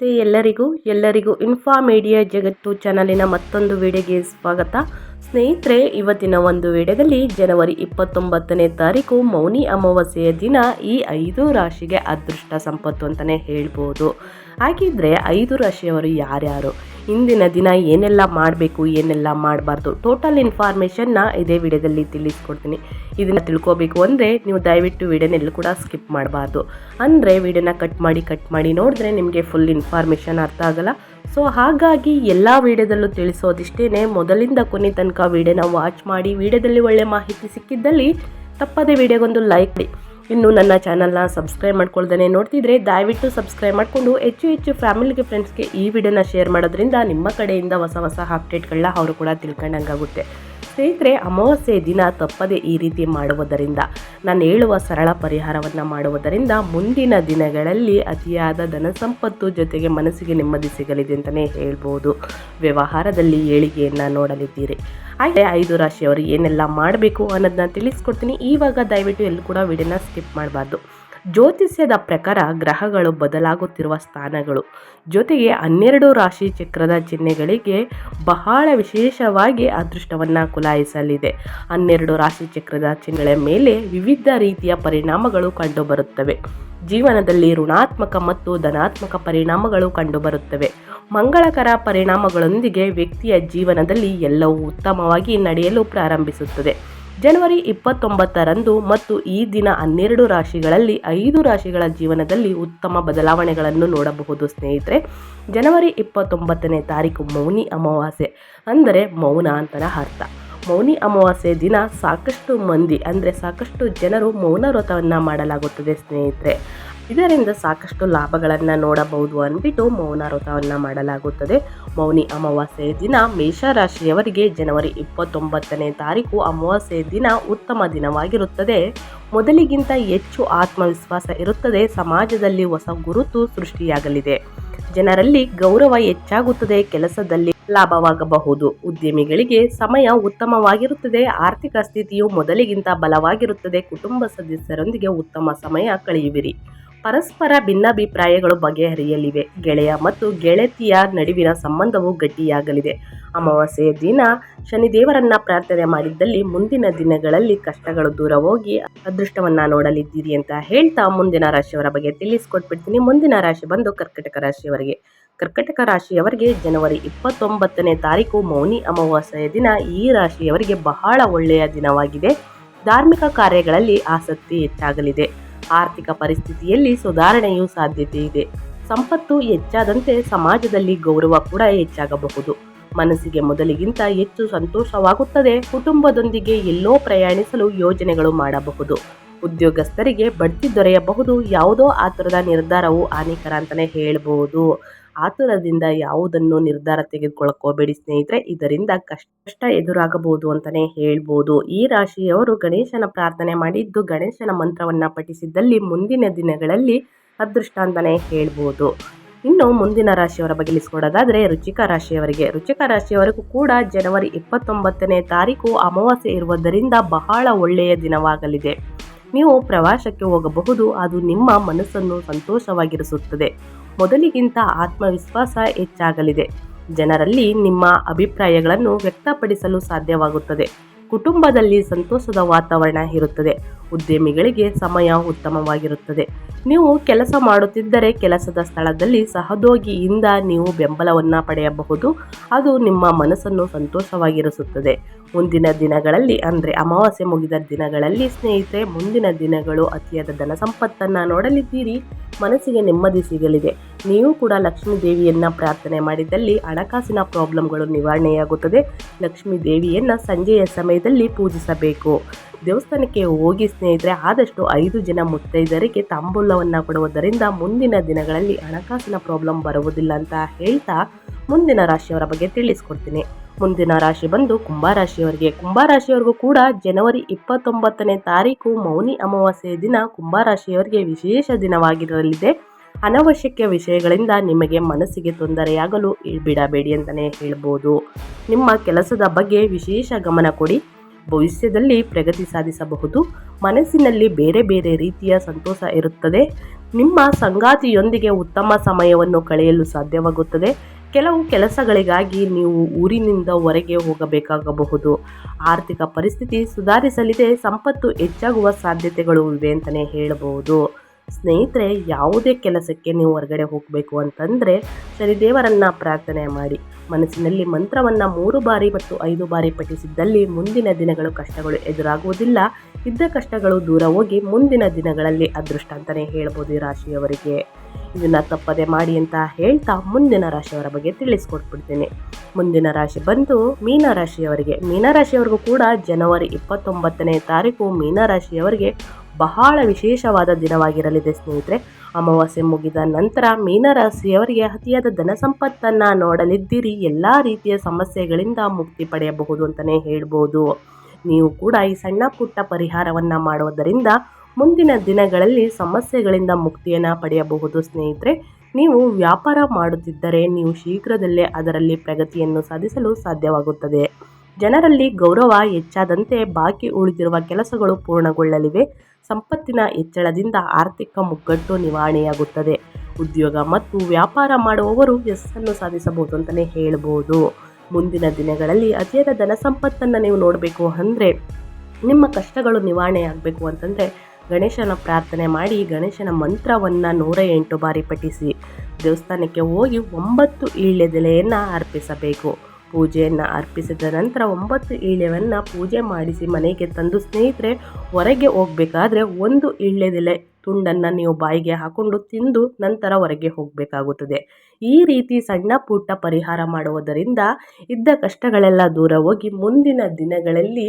ನಮಸ್ತೆ ಎಲ್ಲರಿಗೂ ಎಲ್ಲರಿಗೂ ಇನ್ಫಾ ಮೀಡಿಯಾ ಜಗತ್ತು ಚಾನಲಿನ ಮತ್ತೊಂದು ವಿಡಿಯೋಗೆ ಸ್ವಾಗತ. ಸ್ನೇಹಿತರೆ, ಇವತ್ತಿನ ಒಂದು ವಿಡಿಯೋದಲ್ಲಿ ಜನವರಿ ಇಪ್ಪತ್ತೊಂಬತ್ತನೇ ತಾರೀಕು ಮೌನಿ ಅಮಾವಾಸ್ಯೆಯ ದಿನ. ಈ ಐದು ರಾಶಿಗೆ ಅದೃಷ್ಟ ಸಂಪತ್ತು ಅಂತಲೇ ಹೇಳ್ಬೋದು. ಹಾಗಿದ್ರೆ ಐದು ರಾಶಿಯವರು ಯಾರ್ಯಾರು? ಇಂದಿನ ದಿನ ಏನೆಲ್ಲ ಮಾಡಬೇಕು, ಏನೆಲ್ಲ ಮಾಡಬಾರ್ದು ಟೋಟಲ್ ಇನ್ಫಾರ್ಮೇಷನ್ನ ಇದೇ ವಿಡಿಯೋದಲ್ಲಿ ತಿಳಿಸ್ಕೊಡ್ತೀನಿ. ಇದನ್ನು ತಿಳ್ಕೊಬೇಕು ಅಂದರೆ ನೀವು ದಯವಿಟ್ಟು ವಿಡಿಯೋನೆಲ್ಲೂ ಕೂಡ ಸ್ಕಿಪ್ ಮಾಡಬಾರ್ದು. ಅಂದರೆ ವಿಡಿಯೋನ ಕಟ್ ಮಾಡಿ ಕಟ್ ಮಾಡಿ ನೋಡಿದ್ರೆ ನಿಮಗೆ ಫುಲ್ ಇನ್ಫಾರ್ಮೇಷನ್ ಅರ್ಥ ಆಗಲ್ಲ. ಸೊ ಹಾಗಾಗಿ ಎಲ್ಲ ವಿಡಿಯೋದಲ್ಲೂ ತಿಳಿಸೋದಿಷ್ಟೇ ಮೊದಲಿಂದ ಕೊನೆ ತನಕ ವಿಡಿಯೋನ ವಾಚ್ ಮಾಡಿ, ವಿಡಿಯೋದಲ್ಲಿ ಒಳ್ಳೆ ಮಾಹಿತಿ ಸಿಕ್ಕಿದ್ದಲ್ಲಿ ತಪ್ಪದೇ ವಿಡಿಯೋಗೊಂದು ಲೈಕ್ ಇನ್ನು ನನ್ನ ಚಾನಲ್ನ ಸಬ್ಸ್ಕ್ರೈಬ್ ಮಾಡ್ಕೊಳ್ದೇ ನೋಡ್ತಿದ್ರೆ ದಯವಿಟ್ಟು ಸಬ್ಸ್ಕ್ರೈಬ್ ಮಾಡಿಕೊಂಡು ಹೆಚ್ಚು ಹೆಚ್ಚು ಫ್ಯಾಮಿಲಿಗೆ ಫ್ರೆಂಡ್ಸ್ಗೆ ಈ ವಿಡಿಯೋನ ಶೇರ್ ಮಾಡೋದ್ರಿಂದ ನಿಮ್ಮ ಕಡೆಯಿಂದ ಹೊಸ ಹೊಸ ಅಪ್ಡೇಟ್ಗಳನ್ನ ಅವರು ಕೂಡ ತಿಳ್ಕೊಂಡಂಗಾಗುತ್ತೆ. ಸ್ನೇಹಿತರೆ, ಅಮಾವಾಸ್ಯೆ ದಿನ ತಪ್ಪದೆ ಈ ರೀತಿ ಮಾಡುವುದರಿಂದ, ನಾನು ಹೇಳುವ ಸರಳ ಪರಿಹಾರವನ್ನು ಮಾಡುವುದರಿಂದ ಮುಂದಿನ ದಿನಗಳಲ್ಲಿ ಅತಿಯಾದ ಧನ ಸಂಪತ್ತು ಜೊತೆಗೆ ಮನಸ್ಸಿಗೆ ನೆಮ್ಮದಿ ಸಿಗಲಿದೆ ಅಂತಲೇ ಹೇಳ್ಬೋದು. ವ್ಯವಹಾರದಲ್ಲಿ ಏಳಿಗೆಯನ್ನು ನೋಡಲಿದ್ದೀರಿ. ಹಾಗೆ ಐದು ರಾಶಿಯವರು ಏನೆಲ್ಲ ಮಾಡಬೇಕು ಅನ್ನೋದನ್ನ ತಿಳಿಸ್ಕೊಡ್ತೀನಿ. ಇವಾಗ ದಯವಿಟ್ಟು ಎಲ್ಲೂ ಕೂಡ ವಿಡಿಯೋನ ಸ್ಕಿಪ್ ಮಾಡಬಾರ್ದು. ಜ್ಯೋತಿಷ್ಯದ ಪ್ರಕಾರ ಗ್ರಹಗಳು ಬದಲಾಗುತ್ತಿರುವ ಸ್ಥಾನಗಳು. ಜೊತೆಗೆ ಹನ್ನೆರಡು ರಾಶಿ ಚಕ್ರದ ಚಿಹ್ನೆಗಳಿಗೆ ಬಹಳ ವಿಶೇಷವಾಗಿ ಅದೃಷ್ಟವನ್ನು ಕುಲಾಯಿಸಲಿದೆ. ಹನ್ನೆರಡು ರಾಶಿ ಚಕ್ರದ ಚಿಹ್ನೆಗಳ ಮೇಲೆ ವಿವಿಧ ರೀತಿಯ ಪರಿಣಾಮಗಳು ಕಂಡುಬರುತ್ತವೆ. ಜೀವನದಲ್ಲಿ ಋಣಾತ್ಮಕ ಮತ್ತು ಧನಾತ್ಮಕ ಪರಿಣಾಮಗಳು ಕಂಡುಬರುತ್ತವೆ. ಮಂಗಳಕರ ಪರಿಣಾಮಗಳೊಂದಿಗೆ ವ್ಯಕ್ತಿಯ ಜೀವನದಲ್ಲಿ ಎಲ್ಲವೂ ಉತ್ತಮವಾಗಿ ನಡೆಯಲು ಪ್ರಾರಂಭಿಸುತ್ತದೆ. ಜನವರಿ ಇಪ್ಪತ್ತೊಂಬತ್ತರಂದು ಮತ್ತು ಈ ದಿನ ಹನ್ನೆರಡು ರಾಶಿಗಳಲ್ಲಿ ಐದು ರಾಶಿಗಳ ಜೀವನದಲ್ಲಿ ಉತ್ತಮ ಬದಲಾವಣೆಗಳನ್ನು ನೋಡಬಹುದು ಸ್ನೇಹಿತರೆ. ಜನವರಿ ಇಪ್ಪತ್ತೊಂಬತ್ತನೇ ತಾರೀಕು ಮೌನಿ ಅಮಾವಾಸ್ಯೆ, ಅಂದರೆ ಮೌನ ಅಂತರ ಅರ್ಥ. ಮೌನಿ ಅಮಾವಾಸ್ಯೆ ದಿನ ಸಾಕಷ್ಟು ಮಂದಿ, ಅಂದರೆ ಸಾಕಷ್ಟು ಜನರು ಮೌನ ವ್ರತವನ್ನು ಮಾಡಲಾಗುತ್ತದೆ ಸ್ನೇಹಿತರೆ. ಇದರಿಂದ ಸಾಕಷ್ಟು ಲಾಭಗಳನ್ನು ನೋಡಬಹುದು ಅಂದ್ಬಿಟ್ಟು ಮೌನ ವ್ರತವನ್ನು ಮಾಡಲಾಗುತ್ತದೆ. ಮೌನಿ ಅಮಾವಾಸ್ಯೆಯ ದಿನ ಮೇಷರಾಶಿಯವರಿಗೆ ಜನವರಿ ಇಪ್ಪತ್ತೊಂಬತ್ತನೇ ತಾರೀಕು ಅಮಾವಾಸ್ಯೆಯ ದಿನ ಉತ್ತಮ ದಿನವಾಗಿರುತ್ತದೆ. ಮೊದಲಿಗಿಂತ ಹೆಚ್ಚು ಆತ್ಮವಿಶ್ವಾಸ ಇರುತ್ತದೆ. ಸಮಾಜದಲ್ಲಿ ಹೊಸ ಗುರುತು ಸೃಷ್ಟಿಯಾಗಲಿದೆ. ಜನರಲ್ಲಿ ಗೌರವ ಹೆಚ್ಚಾಗುತ್ತದೆ. ಕೆಲಸದಲ್ಲಿ ಲಾಭವಾಗಬಹುದು. ಉದ್ಯಮಿಗಳಿಗೆ ಸಮಯ ಉತ್ತಮವಾಗಿರುತ್ತದೆ. ಆರ್ಥಿಕ ಸ್ಥಿತಿಯು ಮೊದಲಿಗಿಂತ ಬಲವಾಗಿರುತ್ತದೆ. ಕುಟುಂಬ ಸದಸ್ಯರೊಂದಿಗೆ ಉತ್ತಮ ಸಮಯ ಕಳೆಯುವಿರಿ. ಪರಸ್ಪರ ಭಿನ್ನಾಭಿಪ್ರಾಯಗಳು ಬಗೆಹರಿಯಲಿವೆ. ಗೆಳೆಯ ಮತ್ತು ಗೆಳತಿಯ ನಡುವಿನ ಸಂಬಂಧವು ಗಟ್ಟಿಯಾಗಲಿದೆ. ಅಮಾವಾಸ್ಯೆಯ ದಿನ ಶನಿದೇವರನ್ನ ಪ್ರಾರ್ಥನೆ ಮಾಡಿದ್ದಲ್ಲಿ ಮುಂದಿನ ದಿನಗಳಲ್ಲಿ ಕಷ್ಟಗಳು ದೂರ ಹೋಗಿ ಅದೃಷ್ಟವನ್ನ ನೋಡಲಿದ್ದೀರಿ ಅಂತ ಹೇಳ್ತಾ ಮುಂದಿನ ರಾಶಿಯವರ ಬಗ್ಗೆ ತಿಳಿಸ್ಕೊಟ್ಬಿಡ್ತೀನಿ. ಮುಂದಿನ ರಾಶಿ ಬಂದು ಕರ್ಕಟಕ ರಾಶಿಯವರಿಗೆ. ಕರ್ಕಟಕ ರಾಶಿಯವರಿಗೆ ಜನವರಿ ಇಪ್ಪತ್ತೊಂಬತ್ತನೇ ತಾರೀಕು ಮೌನಿ ಅಮಾವಾಸ್ಯೆಯ ದಿನ ಈ ರಾಶಿಯವರಿಗೆ ಬಹಳ ಒಳ್ಳೆಯ ದಿನವಾಗಿದೆ. ಧಾರ್ಮಿಕ ಕಾರ್ಯಗಳಲ್ಲಿ ಆಸಕ್ತಿ ಹೆಚ್ಚಾಗಲಿದೆ. ಆರ್ಥಿಕ ಪರಿಸ್ಥಿತಿಯಲ್ಲಿ ಸುಧಾರಣೆಯು ಸಾಧ್ಯತೆ ಇದೆ. ಸಂಪತ್ತು ಹೆಚ್ಚಾದಂತೆ ಸಮಾಜದಲ್ಲಿ ಗೌರವ ಕೂಡ ಹೆಚ್ಚಾಗಬಹುದು. ಮನಸ್ಸಿಗೆ ಮೊದಲಿಗಿಂತ ಹೆಚ್ಚು ಸಂತೋಷವಾಗುತ್ತದೆ. ಕುಟುಂಬದೊಂದಿಗೆ ಎಲ್ಲೋ ಪ್ರಯಾಣಿಸಲು ಯೋಜನೆಗಳು ಮಾಡಬಹುದು. ಉದ್ಯೋಗಸ್ಥರಿಗೆ ಬಡ್ತಿ ದೊರೆಯಬಹುದು. ಯಾವುದೋ ಆತುರದ ನಿರ್ಧಾರವು ಹಾನಿಕರ ಅಂತಲೇ ಹೇಳ್ಬೋದು. ಆತುರದಿಂದ ಯಾವುದನ್ನು ನಿರ್ಧಾರ ತೆಗೆದುಕೊಳ್ಳಕೋಬೇಡಿ ಸ್ನೇಹಿತರೆ, ಇದರಿಂದ ಕಷ್ಟ ಎದುರಾಗಬಹುದು ಅಂತಲೇ ಹೇಳ್ಬೋದು. ಈ ರಾಶಿಯವರು ಗಣೇಶನ ಪ್ರಾರ್ಥನೆ ಮಾಡಿದ್ದು ಗಣೇಶನ ಮಂತ್ರವನ್ನು ಪಠಿಸಿದ್ದಲ್ಲಿ ಮುಂದಿನ ದಿನಗಳಲ್ಲಿ ಅದೃಷ್ಟ ಅಂತಲೇ ಹೇಳ್ಬೋದು. ಇನ್ನು ಮುಂದಿನ ರಾಶಿಯವರ ಬಗೆಲಿಸ್ಕೊಡೋದಾದರೆ ರುಚಿಕ ರಾಶಿಯವರಿಗೆ. ರುಚಿಕ ರಾಶಿಯವರಿಗೂ ಕೂಡ ಜನವರಿ ಇಪ್ಪತ್ತೊಂಬತ್ತನೇ ತಾರೀಕು ಅಮಾವಾಸ್ಯೆ ಇರುವುದರಿಂದ ಬಹಳ ಒಳ್ಳೆಯ ದಿನವಾಗಲಿದೆ. ನೀವು ಪ್ರವಾಸಕ್ಕೆ ಹೋಗಬಹುದು, ಅದು ನಿಮ್ಮ ಮನಸ್ಸನ್ನು ಸಂತೋಷವಾಗಿರಿಸುತ್ತದೆ. ಮೊದಲಿಗಿಂತ ಆತ್ಮವಿಶ್ವಾಸ ಹೆಚ್ಚಾಗಲಿದೆ. ಜನರಲ್ಲಿ ನಿಮ್ಮ ಅಭಿಪ್ರಾಯಗಳನ್ನು ವ್ಯಕ್ತಪಡಿಸಲು ಸಾಧ್ಯವಾಗುತ್ತದೆ. ಕುಟುಂಬದಲ್ಲಿ ಸಂತೋಷದ ವಾತಾವರಣ ಇರುತ್ತದೆ. ಉದ್ಯಮಿಗಳಿಗೆ ಸಮಯ ಉತ್ತಮವಾಗಿರುತ್ತದೆ. ನೀವು ಕೆಲಸ ಮಾಡುತ್ತಿದ್ದರೆ ಕೆಲಸದ ಸ್ಥಳದಲ್ಲಿ ಸಹದೋಗಿಯಿಂದ ನೀವು ಬೆಂಬಲವನ್ನು ಪಡೆಯಬಹುದು. ಅದು ನಿಮ್ಮ ಮನಸ್ಸನ್ನು ಸಂತೋಷವಾಗಿರಿಸುತ್ತದೆ. ಮುಂದಿನ ದಿನಗಳಲ್ಲಿ, ಅಂದರೆ ಅಮಾವಾಸ್ಯೆ ಮುಗಿದ ದಿನಗಳಲ್ಲಿ, ಸ್ನೇಹಿತರೆ, ಮುಂದಿನ ದಿನಗಳು ಅತಿಯಾದ ಧನ ಸಂಪತ್ತನ್ನು ನೋಡಲಿದ್ದೀರಿ. ಮನಸ್ಸಿಗೆ ನೆಮ್ಮದಿ ಸಿಗಲಿದೆ. ನೀವು ಕೂಡ ಲಕ್ಷ್ಮೀ ದೇವಿಯನ್ನು ಪ್ರಾರ್ಥನೆ ಮಾಡಿದಲ್ಲಿ ಹಣಕಾಸಿನ ಪ್ರಾಬ್ಲಮ್ಗಳು ನಿವಾರಣೆಯಾಗುತ್ತದೆ. ಲಕ್ಷ್ಮೀ ದೇವಿಯನ್ನು ಸಂಜೆಯ ಸಮಯದಲ್ಲಿ ಪೂಜಿಸಬೇಕು. ದೇವಸ್ಥಾನಕ್ಕೆ ಹೋಗಿ ಸ್ನೇಹಿತರೆ, ಆದಷ್ಟು ಐದು ಜನ ಮುತ್ತೈದರಿಗೆ ತಾಂಬೂಲವನ್ನು ಕೊಡುವುದರಿಂದ ಮುಂದಿನ ದಿನಗಳಲ್ಲಿ ಹಣಕಾಸಿನ ಪ್ರಾಬ್ಲಮ್ ಬರುವುದಿಲ್ಲ ಅಂತ ಹೇಳ್ತಾ ಮುಂದಿನ ರಾಶಿಯವರ ಬಗ್ಗೆ ತಿಳಿಸ್ಕೊಡ್ತೀನಿ. ಮುಂದಿನ ರಾಶಿ ಬಂದು ಕುಂಭರಾಶಿಯವರಿಗೆ. ಕುಂಭರಾಶಿಯವರಿಗೂ ಕೂಡ ಜನವರಿ ಇಪ್ಪತ್ತೊಂಬತ್ತನೇ ತಾರೀಕು ಮೌನಿ ಅಮಾವಾಸ್ಯೆಯ ದಿನ ಕುಂಭರಾಶಿಯವರಿಗೆ ವಿಶೇಷ ದಿನವಾಗಿರಲಿದೆ. ಅನವಶ್ಯಕ ವಿಷಯಗಳಿಂದ ನಿಮಗೆ ಮನಸ್ಸಿಗೆ ತೊಂದರೆಯಾಗಲು ಬಿಡಬೇಡಿ ಅಂತಲೇ ಹೇಳ್ಬೋದು. ನಿಮ್ಮ ಕೆಲಸದ ಬಗ್ಗೆ ವಿಶೇಷ ಗಮನ ಕೊಡಿ. ಭವಿಷ್ಯದಲ್ಲಿ ಪ್ರಗತಿ ಸಾಧಿಸಬಹುದು. ಮನಸ್ಸಿನಲ್ಲಿ ಬೇರೆ ಬೇರೆ ರೀತಿಯ ಸಂತೋಷ ಇರುತ್ತದೆ. ನಿಮ್ಮ ಸಂಗಾತಿಯೊಂದಿಗೆ ಉತ್ತಮ ಸಮಯವನ್ನು ಕಳೆಯಲು ಸಾಧ್ಯವಾಗುತ್ತದೆ. ಕೆಲವು ಕೆಲಸಗಳಿಗಾಗಿ ನೀವು ಊರಿನಿಂದ ಹೊರಗೆ ಹೋಗಬೇಕಾಗಬಹುದು. ಆರ್ಥಿಕ ಪರಿಸ್ಥಿತಿ ಸುಧಾರಿಸಲಿದೆ. ಸಂಪತ್ತು ಹೆಚ್ಚಾಗುವ ಸಾಧ್ಯತೆಗಳು ಇವೆ ಅಂತಲೇ ಹೇಳಬಹುದು. ಸ್ನೇಹಿತರೆ, ಯಾವುದೇ ಕೆಲಸಕ್ಕೆ ನೀವು ಹೊರಗಡೆ ಹೋಗಬೇಕು ಅಂತಂದರೆ ಶನಿದೇವರನ್ನು ಪ್ರಾರ್ಥನೆ ಮಾಡಿ. ಮನಸ್ಸಿನಲ್ಲಿ ಮಂತ್ರವನ್ನು ಮೂರು ಬಾರಿ ಮತ್ತು ಐದು ಬಾರಿ ಪಠಿಸಿದ್ದಲ್ಲಿ ಮುಂದಿನ ದಿನಗಳು ಕಷ್ಟಗಳು ಎದುರಾಗುವುದಿಲ್ಲ. ಇದ್ದ ಕಷ್ಟಗಳು ದೂರ ಹೋಗಿ ಮುಂದಿನ ದಿನಗಳಲ್ಲಿ ಅದೃಷ್ಟ ಅಂತಲೇ ಹೇಳ್ಬೋದು ಈ ರಾಶಿಯವರಿಗೆ. ಇದನ್ನು ತಪ್ಪದೆ ಮಾಡಿ ಅಂತ ಹೇಳ್ತಾ ಮುಂದಿನ ರಾಶಿಯವರ ಬಗ್ಗೆ ತಿಳಿಸ್ಕೊಟ್ಬಿಡ್ತೀನಿ. ಮುಂದಿನ ರಾಶಿ ಬಂದು ಮೀನರಾಶಿಯವರಿಗೆ ಮೀನರಾಶಿಯವರಿಗೂ ಕೂಡ ಜನವರಿ ಇಪ್ಪತ್ತೊಂಬತ್ತನೇ ತಾರೀಕು ಮೀನರಾಶಿಯವರಿಗೆ ಬಹಳ ವಿಶೇಷವಾದ ದಿನವಾಗಿರಲಿದೆ, ಸ್ನೇಹಿತರೆ. ಅಮಾವಾಸ್ಯೆ ಮುಗಿದ ನಂತರ ಮೀನರಾಶಿಯವರಿಗೆ ಅತಿಯಾದ ಧನ ಸಂಪತ್ತನ್ನು ನೋಡಲಿದ್ದೀರಿ. ಎಲ್ಲ ರೀತಿಯ ಸಮಸ್ಯೆಗಳಿಂದ ಮುಕ್ತಿ ಪಡೆಯಬಹುದು ಅಂತಲೇ ಹೇಳ್ಬೋದು. ನೀವು ಕೂಡ ಈ ಸಣ್ಣ ಪುಟ್ಟ ಪರಿಹಾರವನ್ನು ಮಾಡುವುದರಿಂದ ಮುಂದಿನ ದಿನಗಳಲ್ಲಿ ಸಮಸ್ಯೆಗಳಿಂದ ಮುಕ್ತಿಯನ್ನು ಪಡೆಯಬಹುದು, ಸ್ನೇಹಿತರೆ. ನೀವು ವ್ಯಾಪಾರ ಮಾಡುತ್ತಿದ್ದರೆ ನೀವು ಶೀಘ್ರದಲ್ಲೇ ಅದರಲ್ಲಿ ಪ್ರಗತಿಯನ್ನು ಸಾಧಿಸಲು ಸಾಧ್ಯವಾಗುತ್ತದೆ. ಜನರಲ್ಲಿ ಗೌರವ ಹೆಚ್ಚಾದಂತೆ ಬಾಕಿ ಉಳಿದಿರುವ ಕೆಲಸಗಳು ಪೂರ್ಣಗೊಳ್ಳಲಿವೆ. ಸಂಪತ್ತಿನ ಹೆಚ್ಚಳದಿಂದ ಆರ್ಥಿಕ ಮುಗ್ಗಟ್ಟು ನಿವಾರಣೆಯಾಗುತ್ತದೆ. ಉದ್ಯೋಗ ಮತ್ತು ವ್ಯಾಪಾರ ಮಾಡುವವರು ಯಶಸ್ಸನ್ನು ಸಾಧಿಸಬಹುದು ಅಂತಲೇ ಹೇಳ್ಬೋದು. ಮುಂದಿನ ದಿನಗಳಲ್ಲಿ ಅತಿಯಾದ ಧನ ಸಂಪತ್ತನ್ನು ನೀವು ನೋಡಬೇಕು ಅಂದರೆ ನಿಮ್ಮ ಕಷ್ಟಗಳು ನಿವಾರಣೆ ಆಗಬೇಕು ಅಂತಂದರೆ ಗಣೇಶನ ಪ್ರಾರ್ಥನೆ ಮಾಡಿ ಗಣೇಶನ ಮಂತ್ರವನ್ನು ನೂರ ಎಂಟು ಬಾರಿ ಪಠಿಸಿ ದೇವಸ್ಥಾನಕ್ಕೆ ಹೋಗಿ ಒಂಬತ್ತು ಈಳ್ಯದೆಲೆಯನ್ನು ಅರ್ಪಿಸಬೇಕು. ಪೂಜೆಯನ್ನು ಅರ್ಪಿಸಿದ ನಂತರ ಒಂಬತ್ತು ಈಳ್ಯವನ್ನು ಪೂಜೆ ಮಾಡಿಸಿ ಮನೆಗೆ ತಂದು ಸ್ನೇಹಿತರೆ, ಹೊರಗೆ ಹೋಗಬೇಕಾದ್ರೆ ಒಂದು ಈಳ್ಯದೆಲೆ ತುಂಡನ್ನು ನೀವು ಬಾಯಿಗೆ ಹಾಕೊಂಡು ತಿಂದು ನಂತರ ಹೊರಗೆ ಹೋಗಬೇಕಾಗುತ್ತದೆ. ಈ ರೀತಿ ಸಣ್ಣ ಪುಟ್ಟ ಪರಿಹಾರ ಮಾಡುವುದರಿಂದ ಇದ್ದ ಕಷ್ಟಗಳೆಲ್ಲ ದೂರ ಹೋಗಿ ಮುಂದಿನ ದಿನಗಳಲ್ಲಿ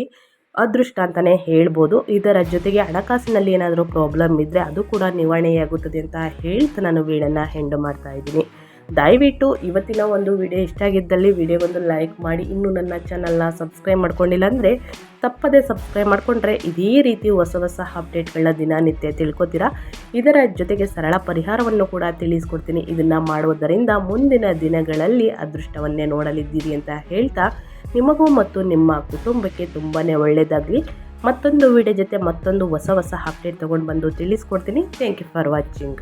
ಅದೃಷ್ಟ ಅಂತಲೇ ಹೇಳ್ಬೋದು. ಇದರ ಜೊತೆಗೆ ಹಣಕಾಸಿನಲ್ಲಿ ಏನಾದರೂ ಪ್ರಾಬ್ಲಮ್ ಇದ್ದರೆ ಅದು ಕೂಡ ನಿವಾರಣೆಯಾಗುತ್ತದೆ ಅಂತ ಹೇಳ್ತಾ ನಾನು ವೀಡನ್ನು ಹೆಂಡು ಮಾಡ್ತಾ ಇದ್ದೀನಿ. ದಯವಿಟ್ಟು ಇವತ್ತಿನ ಒಂದು ವಿಡಿಯೋ ಇಷ್ಟ ಆಗಿದ್ದಲ್ಲಿ ವಿಡಿಯೋಗೊಂದು ಲೈಕ್ ಮಾಡಿ. ಇನ್ನೂ ನನ್ನ ಚಾನಲ್ನ ಸಬ್ಸ್ಕ್ರೈಬ್ ಮಾಡ್ಕೊಂಡಿಲ್ಲ ಅಂದರೆ ತಪ್ಪದೇ ಸಬ್ಸ್ಕ್ರೈಬ್ ಮಾಡಿಕೊಂಡ್ರೆ ಇದೇ ರೀತಿ ಹೊಸ ಹೊಸ ಅಪ್ಡೇಟ್ಗಳನ್ನ ದಿನನಿತ್ಯ ತಿಳ್ಕೊತೀರಾ? ಇದರ ಜೊತೆಗೆ ಸರಳ ಪರಿಹಾರವನ್ನು ಕೂಡ ತಿಳಿಸ್ಕೊಡ್ತೀನಿ. ಇದನ್ನು ಮಾಡುವುದರಿಂದ ಮುಂದಿನ ದಿನಗಳಲ್ಲಿ ಅದೃಷ್ಟವನ್ನೇ ನೋಡಲಿದ್ದೀರಿ ಅಂತ ಹೇಳ್ತಾ ನಿಮಗೂ ಮತ್ತು ನಿಮ್ಮ ಕುಟುಂಬಕ್ಕೆ ತುಂಬಾ ಒಳ್ಳೆಯದಾಗಲಿ ಮತ್ತೊಂದು ವಿಡಿಯೋ ಜೊತೆ ಮತ್ತೊಂದು ಹೊಸ ಹೊಸ ಅಪ್ಡೇಟ್ ತೊಗೊಂಡು ಬಂದು ತಿಳಿಸ್ಕೊಡ್ತೀನಿ. Thank you for watching